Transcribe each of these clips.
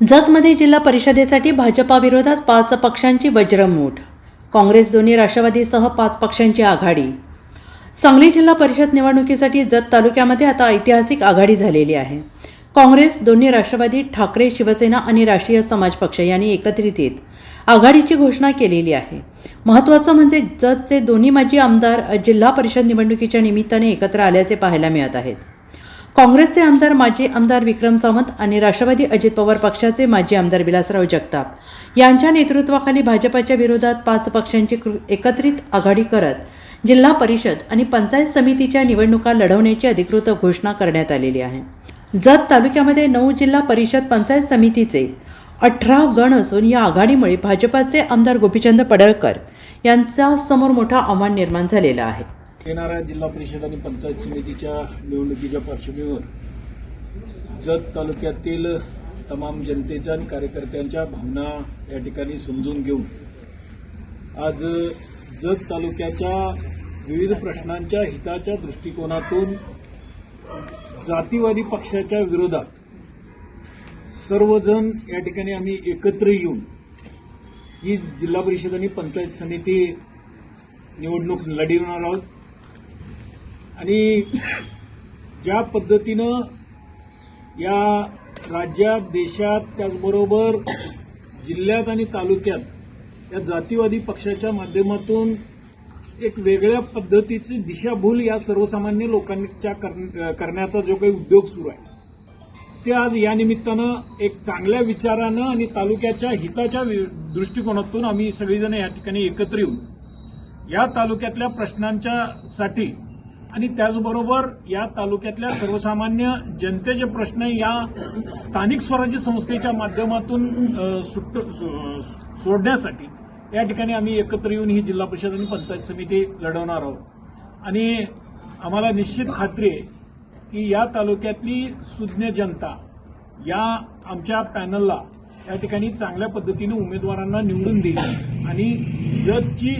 जतमध्ये जिल्हा परिषदेसाठी भाजपाविरोधात पाच पक्षांची वज्रमूठ. काँग्रेस दोन्ही राष्ट्रवादीसह पाच पक्षांची आघाडी. सांगली जिल्हा परिषद निवडणुकीसाठी जत तालुक्यामध्ये आता ऐतिहासिक आघाडी झालेली आहे. काँग्रेस दोन्ही राष्ट्रवादी ठाकरे शिवसेना आणि राष्ट्रीय समाज पक्ष यांनी एकत्रित येत आघाडीची घोषणा केलेली आहे. महत्त्वाचं म्हणजे जतचे दोन्ही माजी आमदार जिल्हा परिषद निवडणुकीच्या निमित्ताने एकत्र आल्याचे पाहायला मिळत आहेत. काँग्रेसचे आमदार माजी आमदार विक्रम सावंत आणि राष्ट्रवादी अजित पवार पक्षाचे माजी आमदार विलासराव जगताप यांच्या नेतृत्वाखाली भाजपाच्या विरोधात पाच पक्षांची कृ- एकत्रित आघाडी करत जिल्हा परिषद आणि पंचायत समितीच्या निवडणुका लढवण्याची अधिकृत घोषणा करण्यात आलेली आहे. जत तालुक्यामध्ये नऊ जिल्हा परिषद पंचायत समितीचे अठरा गण असून या आघाडीमुळे भाजपाचे आमदार गोपीचंद पडळकर यांच्या समोर मोठं आव्हान निर्माण झालेलं आहे. येणाऱ्या जिल्हा परिषद आणि पंचायत समितीच्या निवडणुकीच्या पार्श्वभूमीवर जत तालुक्यातील तमाम जनतेच्या आणि कार्यकर्त्यांच्या भावना या ठिकाणी समजून घेऊन आज जत तालुक्याच्या विविध प्रश्नांच्या हिताच्या दृष्टिकोनातून जातीवादी पक्षाच्या विरोधात सर्वजण या ठिकाणी आम्ही एकत्र येऊन ही जिल्हा परिषद आणि पंचायत समिती निवडणूक लढविणार आहोत. आणि ज्या पद्धतीनं या राज्यात देशात त्याचबरोबर जिल्ह्यात आणि तालुक्यात या जातीवादी पक्षाच्या माध्यमातून एक वेगळ्या पद्धतीची दिशाभूल या सर्वसामान्य लोकांच्या कर- करण्याचा जो काही उद्योग सुरू आहे ते आज या निमित्तानं एक चांगल्या विचारानं आणि तालुक्याच्या हिताच्या वि- दृष्टिकोनातून आम्ही सगळेजण या ठिकाणी एकत्र येऊन या तालुक्यातल्या प्रश्नांच्या साठी आणि त्याचबरोबर या तालुक्यातल्या सर्वसामान्य जनतेचे प्रश्न या स्थानिक स्वराज्य संस्थेच्या माध्यमातून सुट सो- सोडण्यासाठी या ठिकाणी आम्ही एकत्र येऊन ही जिल्हा परिषद आणि पंचायत समिती लढवणार आहोत. आणि आम्हाला निश्चित खात्री आहे की या तालुक्यातली सुज्ञ जनता या आमच्या पॅनलला या ठिकाणी चांगल्या पद्धतीने उमेदवारांना निवडून देईल. आणि जतची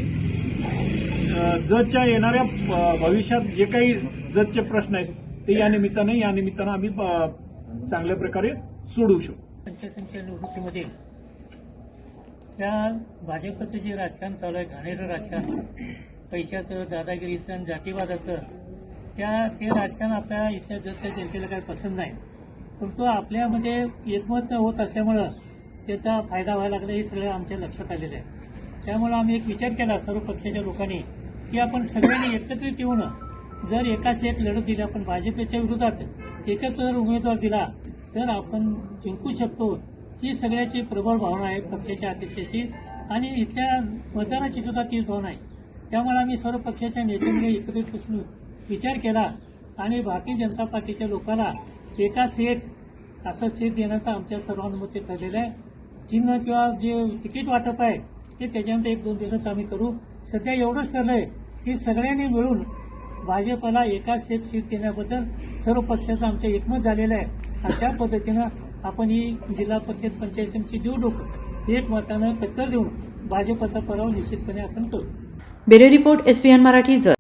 जतच्या येणाऱ्या भविष्यात जे काही जतचे प्रश्न आहेत ते या निमित्ताने या निमित्तानं आम्ही चांगल्या प्रकारे सोडवू शकतो पंचायत समितीच्या निवडणुकीमध्ये त्या भाजपचं जे राजकारण चालू आहे घाणेरं राजकारण पैशाचं दादागिरीचं आणि जातीवादाचं त्या ते राजकारण आपल्या इथल्या जजच्या जनतेला काही पसंत नाही. परंतु आपल्यामध्ये एकमत होत असल्यामुळं त्याचा फायदा व्हायला लागला हे सगळं आमच्या लक्षात आलेलं आहे. त्यामुळं आम्ही एक विचार केला सर्व पक्षाच्या लोकांनी की आपण सगळ्यांनी एकत्रित येऊन जर एकाच एक लढत दिली आपण भाजपच्या विरोधात एकच जर उमेदवार दिला तर आपण जिंकू शकतो. ही सगळ्याची प्रबळ भावना आहे पक्षाच्या अध्यक्षाची. आणि इथल्या मतदानाची सुद्धा तीच भावना आहे. त्यामुळे आम्ही सर्व पक्षाच्या नेत्यांनी एकत्रित बसून विचार केला आणि भारतीय जनता पार्टीच्या लोकांना एकाच एक असं सेट देण्याचा आमच्या सर्वानुमते ठरलेलं आहे. चिन्ह किंवा जे तिकीट वाटप आहे ते त्याच्यानंतर एक दोन दिवसात आम्ही करू. सध्या एवढंच ठरलंय की सगळ्यांनी मिळून भाजपला एकाच एक सीट देण्याबद्दल सर्व पक्षाचं आमचं एकमत झालेलं आहे. आणि त्या पद्धतीनं आपण ही जिल्हा परिषद पंचायत समितीची निवडणूक एकमतानं टक्कर देऊन भाजपचा पराभव निश्चितपणे आपण करू. Bureau report SPN Marathi Jath.